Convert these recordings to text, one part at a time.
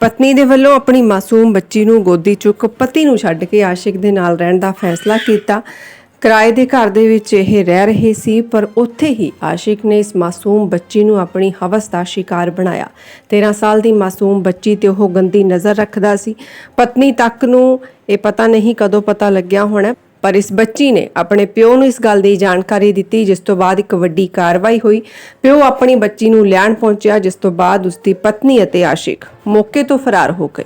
ਪਤਨੀ ਦੇ ਵੱਲੋਂ ਆਪਣੀ ਮਾਸੂਮ ਬੱਚੀ ਨੂੰ ਗੋਦੀ ਚੁੱਕ ਪਤੀ ਨੂੰ ਛੱਡ ਕੇ ਆਸ਼ਿਕ ਦੇ ਨਾਲ ਰਹਿਣ ਦਾ ਫੈਸਲਾ ਕੀਤਾ। ਕਿਰਾਏ ਦੇ ਘਰ ਦੇ ਵਿੱਚ ਇਹ ਰਹਿ ਰਹੇ ਸੀ, ਪਰ ਉੱਥੇ ਹੀ ਆਸ਼ਿਕ ਨੇ ਇਸ ਮਾਸੂਮ ਬੱਚੀ ਨੂੰ ਆਪਣੀ ਹਵਸ ਦਾ ਸ਼ਿਕਾਰ ਬਣਾਇਆ। 13 ਸਾਲ ਦੀ ਮਾਸੂਮ ਬੱਚੀ ਤੇ ਉਹ ਗੰਦੀ ਨਜ਼ਰ ਰੱਖਦਾ ਸੀ। ਪਤਨੀ ਤੱਕ ਨੂੰ ਇਹ ਪਤਾ ਨਹੀਂ ਕਦੋਂ ਪਤਾ ਲੱਗਿਆ ਹੋਣਾ। ਪਰ ਇਸ ਬੱਚੀ ਨੇ ਆਪਣੇ ਪਿਓ ਨੂੰ ਇਸ ਗੱਲ ਦੀ ਜਾਣਕਾਰੀ ਦਿੱਤੀ, ਜਿਸ ਤੋਂ ਬਾਅਦ ਇੱਕ ਵੱਡੀ ਕਾਰਵਾਈ ਹੋਈ। ਪਿਓ ਆਪਣੀ ਬੱਚੀ ਨੂੰ ਲੈਣ ਪਹੁੰਚਿਆ, ਜਿਸ ਤੋਂ ਬਾਅਦ ਉਸ ਦੀ ਪਤਨੀ ਅਤੇ ਆਸ਼ਿਕ ਮੌਕੇ ਤੋਂ ਫਰਾਰ ਹੋ ਗਏ।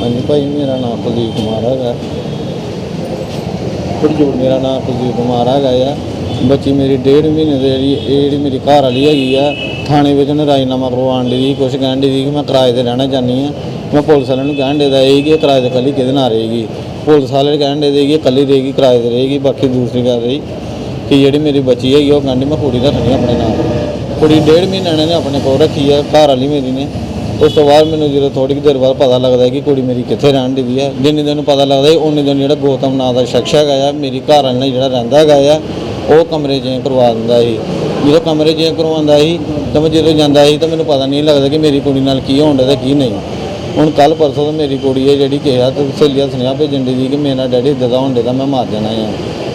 ਹਾਂਜੀ ਭਾਈ, ਮੇਰਾ ਨਾਮ ਕੁਲਦੀਪ ਕੁਮਾਰ ਹੈਗਾ। ਥੋੜੀ ਮੇਰਾ ਨਾਮ ਕੁਲਦੀਪ ਕੁਮਾਰ ਹੈਗਾ ਆ। ਬੱਚੀ ਮੇਰੀ ਡੇਢ ਮਹੀਨੇ ਦੀ ਜਿਹੜੀ, ਇਹ ਜਿਹੜੀ ਮੇਰੀ ਘਰ ਵਾਲੀ ਹੈਗੀ ਆ, ਥਾਣੇ ਵਿੱਚ ਉਹਨੇ ਰਾਜੀਨਾਮਾ ਕਰਵਾਉਣ ਦੀ ਕੁਛ ਕਹਿਣ ਦੀ ਕਿ ਮੈਂ ਕਿਰਾਏ ਤੇ ਰਹਿਣਾ ਚਾਹੁੰਦੀ ਆ। ਮੈਂ ਪੁਲਿਸ ਵਾਲਿਆਂ ਨੂੰ ਕਹਿਣ ਦੇ ਇਹ ਕਿ ਕਿਰਾਏ ਤੇ ਕੱਲੀ ਕਿਹਦੇ ਨਾਲ ਰਹੇਗੀ? ਪੁਲਿਸ ਵਾਲੇ ਕਹਿਣ ਦੇ ਦੇਗੀ ਇਕੱਲੀ ਰਹੇਗੀ, ਕਿਰਾਏ ਤੇ ਰਹੇਗੀ, ਬਾਕੀ ਦੂਸਰੀ ਗੱਲ ਰਹੀ ਕਿ ਜਿਹੜੀ ਮੇਰੀ ਬੱਚੀ ਹੈਗੀ ਉਹ ਕਹਿੰਦੀ ਮੈਂ ਕੁੜੀ ਰੱਖਣੀ ਆਪਣੇ ਨਾਲ। ਕੁੜੀ ਡੇਢ ਮਹੀਨਾ ਇਹਨਾਂ ਨੇ ਆਪਣੇ ਕੋਲ ਰੱਖੀ ਹੈ ਘਰ ਵਾਲੀ ਮੇਰੀ ਨੇ। ਉਸ ਤੋਂ ਬਾਅਦ ਮੈਨੂੰ ਜਦੋਂ ਥੋੜੀ ਕੁ ਦੇਰ ਬਾਅਦ ਪਤਾ ਲੱਗਦਾ ਕਿ ਕੁੜੀ ਮੇਰੀ ਕਿੱਥੇ ਰਹਿਣ ਦੀ ਹੈ ਜਿੰਨੇ ਦਿਨ ਪਤਾ ਲੱਗਦਾ ਸੀ ਉਨੇ ਦਿਨ ਜਿਹੜਾ ਗੌਤਮ ਨਾਂ ਦਾ ਸ਼ਖਸ ਹੈਗਾ ਆ, ਮੇਰੀ ਘਰ ਵਾਲੇ ਨਾਲ ਜਿਹੜਾ ਰਹਿੰਦਾ ਹੈਗਾ ਆ, ਉਹ ਕਮਰੇ ਚੇਂਜ ਕਰਵਾ ਦਿੰਦਾ ਸੀ। ਜਦੋਂ ਕਮਰੇ ਚੇਂਜ ਕਰਵਾਉਂਦਾ ਸੀ, ਤਾਂ ਮੈਂ ਜਦੋਂ ਜਾਂਦਾ ਸੀ, ਤਾਂ ਮੈਨੂੰ ਪਤਾ ਨਹੀਂ ਲੱਗਦਾ ਕਿ ਮੇਰੀ ਕੁੜੀ ਨਾਲ ਕੀ ਹੋਣ ਡਿਆ ਤੇ ਕੀ ਨਹੀਂ। ਹੁਣ ਕੱਲ ਪਰਸੋਂ ਤੋਂ ਮੇਰੀ ਕੁੜੀ ਹੈ ਜਿਹੜੀ ਕਿਹਾ ਤੇ ਸਹੇਲੀਆਂ ਸੁਨੇਹਾ ਭੇਜਣ ਦੀ ਸੀ ਕਿ ਮੇਰਾ ਡੈਡੀ ਇੱਦਾਂ ਦਾ ਹੋਣ ਡਿਆ ਮੈਂ ਮਰ ਜਾਣਾ ਆ।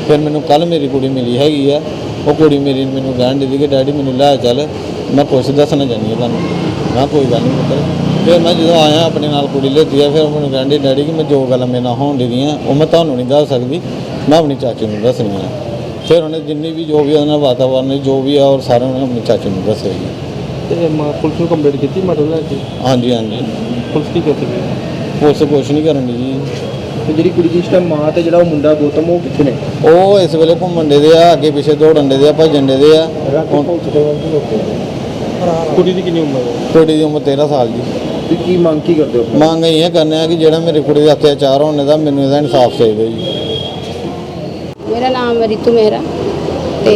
ਫਿਰ ਮੈਨੂੰ ਕੱਲ ਮੇਰੀ ਕੁੜੀ ਮਿਲੀ ਹੈਗੀ ਆ। ਉਹ ਕੁੜੀ ਮੇਰੀ ਮੈਨੂੰ ਕਹਿਣ ਦੀ ਸੀ ਕਿ ਡੈਡੀ ਮੈਨੂੰ ਲੈ ਚੱਲ ਮੈਂ ਕੁਛ ਦੱਸਣਾ ਚਾਹੁੰਦੀ ਹਾਂ ਤੁਹਾਨੂੰ। ਮੈਂ ਕੋਈ ਗੱਲ ਨਹੀਂ ਪੁੱਤਰ। ਫਿਰ ਮੈਂ ਜਦੋਂ ਆਇਆ ਆਪਣੇ ਨਾਲ ਕੁੜੀ ਲੈਤੀ ਆ ਫਿਰ ਮੈਨੂੰ ਕਹਿੰਦੀ ਡੈਡੀ ਕਿ ਮੈਂ ਜੋ ਗੱਲ ਮੇਰੇ ਨਾਲ ਹੋਣ ਦੀਆਂ ਉਹ ਮੈਂ ਤੁਹਾਨੂੰ ਨਹੀਂ ਦੱਸ ਸਕਦੀ ਮੈਂ ਆਪਣੀ ਚਾਚੀ ਨੂੰ ਦੱਸਣੀ ਆ। ਫਿਰ ਉਹਨੇ ਜਿੰਨੀ ਵੀ ਜੋ ਵੀ ਉਹਦਾ ਵਾਤਾਵਰਨ ਜੋ ਵੀ ਆ ਔਰ ਸਾਰਾ ਉਹਨੇ ਆਪਣੀ ਚਾਚੀ ਨੂੰ ਦੱਸਿਆ ਜੀ। ਤੇ ਮ- ਪੁਲਿਸ ਨੂੰ ਕੰਪਲੇਂਟ ਕੀਤੀ ਮਰਡਰ ਕੇ। ਹਾਂਜੀ ਹਾਂਜੀ। ਪੁਲਿਸ ਕੀ ਕਰਦੀ ਪਈ ਪੁਲਿਸ ਕੁਛ ਨਹੀਂ ਕਰਨ ਦੀ ਜੀ। ਤੇ ਜਿਹੜੀ ਕੁੜੀ ਦੀ ਇਸ ਟਾਈਮ ਮਾਂ ਤੇ ਜਿਹੜਾ ਉਹ ਮੁੰਡਾ ਗੌਤਮ ਉਹ ਕਿੱਥੇ ਨੇ? ਉਹ ਇਸ ਵੇਲੇ ਘੁੰਮਣ ਦੇ ਦੇ ਆ ਅੱਗੇ ਪਿੱਛੇ ਦੌੜਨ ਦੇ ਦੇ ਆ ਭੱਜਣ ਦੇ ਦੇ ਆ ਹੁਣ ਕੁੜੀ ਦੀ ਕਿੰਨੀ ਉਮਰ ਹੈ? ਕੁੜੀ ਦੀ ਉਮਰ 13 ਸਾਲ ਦੀ ਤੇ ਕੀ ਮੰਗ ਕੀ ਕਰਦੇ ਹੋ ਮੰਗ ਇਹ ਕਰਨੇ ਆ ਕਿ ਜਿਹੜਾ ਮੇਰੀ ਕੁੜੀ ਦਾ ਅਤਿਆਚਾਰ ਹੋਣੇ ਦਾ ਮੈਨੂੰ ਇਹਦਾ ਇਨਸਾਫ ਚਾਹੀਦਾ ਜੀ। ਮੇਰਾ ਨਾਮ ਰਿਤੂ ਮਹਿਰਾ। ਤੇ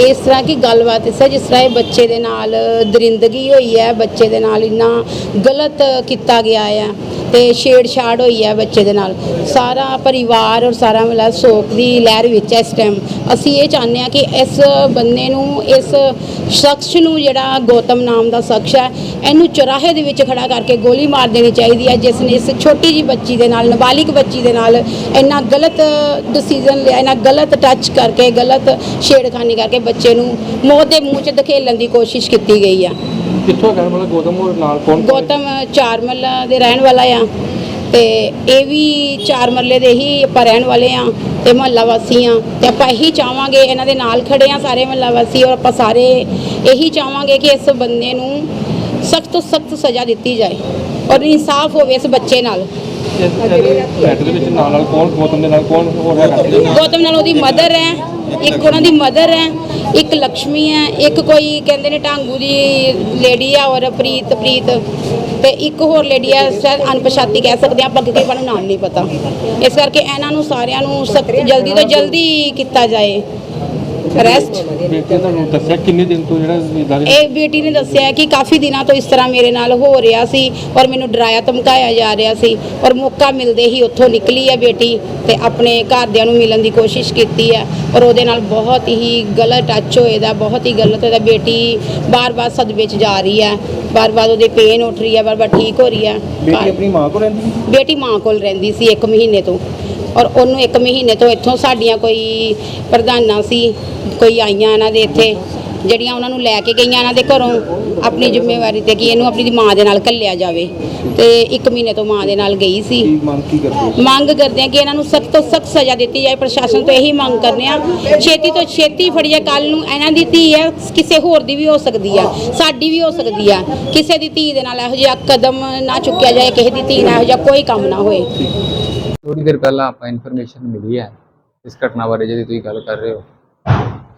ਇਸ ਤਰ੍ਹਾਂ ਕੀ ਗੱਲਬਾਤ ਇਸ ਜਿਸ ਤਰ੍ਹਾਂ ਇਹ ਬੱਚੇ ਦੇ ਨਾਲ ਦਰਿੰਦਗੀ ਹੋਈ ਹੈ, ਬੱਚੇ ਦੇ ਨਾਲ ਇੰਨਾ ਗਲਤ ਕੀਤਾ ਗਿਆ ਹੈ ਤੇ ਛੇੜਛਾੜ ਹੋਈ ਹੈ ਬੱਚੇ ਦੇ ਨਾਲ। ਸਾਰਾ ਪਰਿਵਾਰ ਔਰ ਸਾਰਾ ਮਤਲਬ ਸੋਕ ਦੀ ਲਹਿਰ ਵਿੱਚ ਹੈ ਇਸ ਟਾਈਮ ਅਸੀਂ ਇਹ ਚਾਹੁੰਦੇ ਹਾਂ ਕਿ ਇਸ ਬੰਦੇ ਨੂੰ, ਇਸ ਸ਼ਖਸ ਨੂੰ ਜਿਹੜਾ ਗੌਤਮ ਨਾਮ ਦਾ ਸ਼ਖਸ ਹੈ, ਇਹਨੂੰ ਚੁਰਾਹੇ ਦੇ ਵਿੱਚ ਖੜਾ ਕਰਕੇ ਗੋਲੀ ਮਾਰ ਦੇਣੀ ਚਾਹੀਦੀ ਹੈ, ਜਿਸ ਨੇ ਇਸ ਛੋਟੀ ਜੀ ਬੱਚੀ ਦੇ ਨਾਲ, ਨਾਬਾਲਿਗ ਬੱਚੀ ਦੇ ਨਾਲ ਇੰਨਾ ਗਲਤ ਡਿਸੀਜਨ ਲਿਆ, ਇੰਨਾ ਗਲਤ ਟੱਚ ਕਰਕੇ, ਗਲਤ ਛੇੜਖਾਨੀ ਕਰਕੇ ਬੱਚੇ ਨੂੰ ਮੌਤ ਦੇ ਮੂੰਹ 'ਚ ਧਕੇਲਣ ਦੀ ਕੋਸ਼ਿਸ਼ ਕੀਤੀ ਗਈ ਆ। ਕਿੱਥੋਂ ਕਹਿਣ ਵਾਲਾ ਗੌਤਮ ਹੋਰ ਨਾਲ ਕੌਣ ਗੌਤਮ ਚਾਰ ਮੱਲਾ ਦੇ ਰਹਿਣ ਵਾਲਾ ਆ। ਤੇ ਇਹ ਵੀ ਚਾਰ ਮੱਲੇ ਦੇ ਹੀ ਆਪਾਂ ਰਹਿਣ ਵਾਲੇ ਆ ਤੇ ਮਹੱਲਾ ਵਾਸੀ ਆ। ਤੇ ਆਪਾਂ ਇਹੀ ਚਾਹਾਂਗੇ ਇਹਨਾਂ ਦੇ ਨਾਲ ਖੜੇ ਆ ਸਾਰੇ ਮਹੱਲਾ ਵਾਸੀ ਔਰ ਆਪਾਂ ਸਾਰੇ ਇਹੀ ਚਾਹਾਂਗੇ ਕਿ ਇਸ ਬੰਦੇ ਨੂੰ ਸਖਤ ਤੋਂ ਸਖਤ ਸਜ਼ਾ ਦਿੱਤੀ ਜਾਏ ਔਰ ਇਨਸਾਫ ਹੋਵੇ ਇਸ ਬੱਚੇ ਨਾਲ। ਫਲੈਟ ਦੇ ਵਿੱਚ ਨਾਲ ਨਾਲ ਕੌਣ ਗੌਤਮ ਦੇ ਨਾਲ ਕੌਣ ਹੋਰ ਹੈਗਾ? ਗੌਤਮ ਨਾਲ ਉਹਦੀ ਮਦਰ ਹੈ ਇੱਕ ਉਹਨਾਂ ਦੀ ਮਦਰ ਹੈ। ਇੱਕ ਲక్ష్ਮੀ ਹੈ, ਇੱਕ ਕੋਈ ਕਹਿੰਦੇ ਨੇ ਢਾਂਗੂ ਦੀ ਲੇਡੀ ਆ ਔਰ ਪ੍ਰੀਤ ਪ੍ਰੀਤ ਤੇ ਇੱਕ ਹੋਰ ਲੇਡੀ ਆ, ਸ਼ਾਇਦ ਅਣਪਛਾਤੀ ਕਹਿ ਸਕਦੇ ਆ ਆਪਾਂ ਕਿਉਂਕਿ ਆਪਾਂ ਨੂੰ ਨਾਮ ਨਹੀਂ ਪਤਾ। ਇਸ ਕਰਕੇ ਇਹਨਾਂ ਨੂੰ ਸਾਰਿਆਂ ਨੂੰ ਸਖਤ ਜਲਦੀ ਤੋਂ ਜਲਦੀ ਕੀਤਾ ਜਾਏ। ਅਰੈਸਟ ਬੇਟੇ ਤੁਹਾਨੂੰ ਦੱਸਿਆ ਕਿੰਨੇ ਦਿਨ ਤੋਂ ਜਿਹੜਾ ਇਦਾਂ ਦੇ ਇਹ ਬੇਟੀ ਨੇ ਦੱਸਿਆ ਕਿ ਕਾਫੀ ਦਿਨਾਂ ਤੋਂ ਇਸ ਤਰ੍ਹਾਂ ਮੇਰੇ ਨਾਲ ਹੋ ਰਿਹਾ ਸੀ ਔਰ ਮੈਨੂੰ ਡਰਾਇਆ ਧਮਕਾਇਆ ਜਾ ਰਿਹਾ ਸੀ ਔਰ ਮੌਕਾ ਮਿਲਦੇ ਹੀ ਉੱਥੋਂ ਨਿਕਲੀ ਹੈ ਬੇਟੀ ਤੇ ਆਪਣੇ ਘਰਦਿਆਂ ਨੂੰ ਮਿਲਣ ਦੀ ਕੋਸ਼ਿਸ਼ ਕੀਤੀ ਹੈ ਔਰ ਉਹਦੇ ਨਾਲ ਬਹੁਤ ਹੀ ਗਲਤ ਟੱਚ ਹੋਏਦਾ ਬਹੁਤ ਹੀ ਗਲਤ ਹੋਏਦਾ ਬੇਟੀ ਬਾਰ-ਬਾਰ ਸਦਮੇ 'ਚ ਜਾ ਰਹੀ ਹੈ ਬਾਰ-ਬਾਰ ਉਹਦੇ ਪੇਨ ਉੱਠ ਰਹੀ ਹੈ ਬਾਰ-ਬਾਰ ਠੀਕ ਹੋ ਰਹੀ ਹੈ। ਬੇਟੀ ਆਪਣੀ ਮਾਂ ਕੋਲ ਰਹਿੰਦੀ? ਬੇਟੀ ਮਾਂ ਕੋਲ ਰਹਿੰਦੀ ਸੀ 1 ਮਹੀਨੇ ਤੋਂ। ਔਰ ਉਹਨੂੰ 1 ਮਹੀਨੇ ਤੋਂ ਇੱਥੋਂ ਸਾਡੀਆਂ ਕੋਈ ਪ੍ਰਧਾਨਾਂ ਸੀ ਕੋਈ ਆਈਆਂ ਇਹਨਾਂ ਦੇ ਇੱਥੇ ਜਿਹੜੀਆਂ ਉਹਨਾਂ ਨੂੰ ਲੈ ਕੇ ਗਈਆਂ ਇਹਨਾਂ ਦੇ ਘਰੋਂ ਆਪਣੀ ਜ਼ਿੰਮੇਵਾਰੀ ਤੇ ਕਿ ਇਹਨੂੰ ਆਪਣੀ ਮਾਂ ਦੇ ਨਾਲ ਘੱਲਿਆ ਜਾਵੇ। ਤੇ 1 ਮਹੀਨੇ ਤੋਂ ਮਾਂ ਦੇ ਨਾਲ ਗਈ ਸੀ। ਮੰਗ ਕਰਦੇ ਆ ਕਿ ਇਹਨਾਂ ਨੂੰ ਸਖਤ ਤੋਂ ਸਖਤ ਸਜ਼ਾ ਦਿੱਤੀ ਜਾਏ। ਪ੍ਰਸ਼ਾਸਨ ਤੋਂ ਇਹੀ ਮੰਗ ਕਰਨੇ ਆ ਛੇਤੀ ਤੋਂ ਛੇਤੀ ਫੜੀ ਜਾਏ। ਕੱਲ ਨੂੰ ਇਹਨਾਂ ਦੀ ਧੀ ਹੈ ਕਿਸੇ ਹੋਰ ਦੀ ਵੀ ਹੋ ਸਕਦੀ ਆ ਸਾਡੀ ਵੀ ਹੋ ਸਕਦੀ ਆ। ਕਿਸੇ ਦੀ ਧੀ ਦੇ ਨਾਲ ਇਹੋ ਜਿਹਾ ਕਦਮ ਨਾ ਚੁੱਕਿਆ ਜਾਏ ਕਿਸੇ ਦੀ ਧੀ ਨਾਲ ਇਹੋ ਜਿਹਾ ਕੋਈ ਕੰਮ ਨਾ ਹੋਏ। ਥੋੜੀ ਦੇਰ ਪਹਿਲਾਂ ਆਪਾਂ ਇਨਫੋਰਮੇਸ਼ਨ ਮਿਲੀ ਹੈ ਇਸ ਘਟਨਾ ਬਾਰੇ ਜਿਹਦੀ ਤੁਸੀਂ ਗੱਲ ਕਰ ਰਹੇ ਹੋ।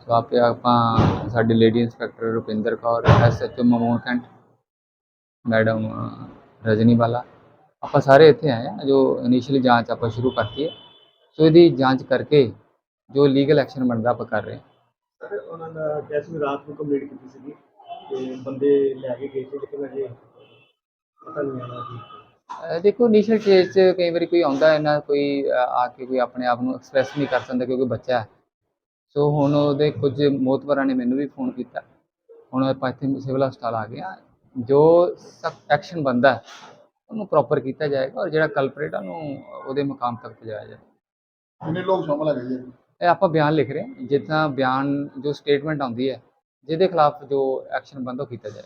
ਸੋ ਆਪੇ ਆਪਾਂ ਸਾਡੇ lady inspector Rupinder Kaur SHO Mamun cantt madam Rajni ਵਾਲਾ ਆਪਾਂ ਸਾਰੇ ਇੱਥੇ ਆਏ ਆ ਜੋ ਇਨੀਸ਼ੀਅਲੀ ਜਾਂਚ ਆਪਾਂ ਸ਼ੁਰੂ ਕਰਤੀ ਹੈ। ਸੋ ਇਹਦੀ ਜਾਂਚ ਕਰਕੇ ਜੋ ਲੀਗਲ ਐਕਸ਼ਨ ਬਣਦਾ ਆਪਾਂ ਕਰ ਰਹੇ ਹਾਂ। ਸਰ, ਉਹਨਾਂ ਦਾ ਕੈਸ ਵੀ ਰਾਤ ਨੂੰ ਕੰਪਲੀਟ ਕੀਤੀ ਸੀਗੀ ਤੇ ਬੰਦੇ ਲੈ ਕੇ ਗਏ ਸੀ, ਲੇਕਿਨ ਅਜੇ ਪਤਾ ਨਹੀਂ ਆਣਾ ਦੇਖੋ ਇਨੀਸ਼ੀਅਲ ਸਟੇਜ 'ਚ ਕਈ ਵਾਰੀ ਕੋਈ ਆਉਂਦਾ ਹੈ ਨਾ ਕੋਈ ਆ ਕੇ ਕੋਈ ਆਪਣੇ ਆਪ ਨੂੰ ਐਕਸਪ੍ਰੈਸ ਨਹੀਂ ਕਰ ਸਕਦਾ ਕਿਉਂਕਿ ਬੱਚਾ ਹੈ। ਸੋ ਹੁਣ ਉਹਦੇ ਕੁਝ ਮੋਤਵਰਾਂ ਨੇ ਮੈਨੂੰ ਵੀ ਫੋਨ ਕੀਤਾ। ਹੁਣ ਆਪਾਂ ਇੱਥੇ ਸਿਵਲ ਹਸਪਤਾਲ ਆ ਗਏ ਹਾਂ। ਜੋ ਸਖਤ ਐਕਸ਼ਨ ਬੰਦਾ ਹੈ ਉਹਨੂੰ ਪ੍ਰੋਪਰ ਕੀਤਾ ਜਾਏਗਾ ਔਰ ਜਿਹੜਾ ਕਲਪਰੇਟ ਆ ਉਹਨੂੰ ਉਹਦੇ ਮੁਕਾਮ ਤੱਕ ਪਹੁੰਚਾਇਆ ਜਾਏਗਾ ਕਿੰਨੇ ਲੋਕ ਸ਼ਾਮਲ ਹੈਗੇ ਜੀ? ਇਹ ਆਪਾਂ ਬਿਆਨ ਲਿਖ ਰਹੇ ਹਾਂ। ਜਿੱਦਾਂ ਬਿਆਨ ਜੋ ਸਟੇਟਮੈਂਟ ਆਉਂਦੀ ਹੈ ਜਿਹਦੇ ਖਿਲਾਫ ਜੋ ਐਕਸ਼ਨ ਬੰਦ ਉਹ ਕੀਤਾ ਜਾਏ।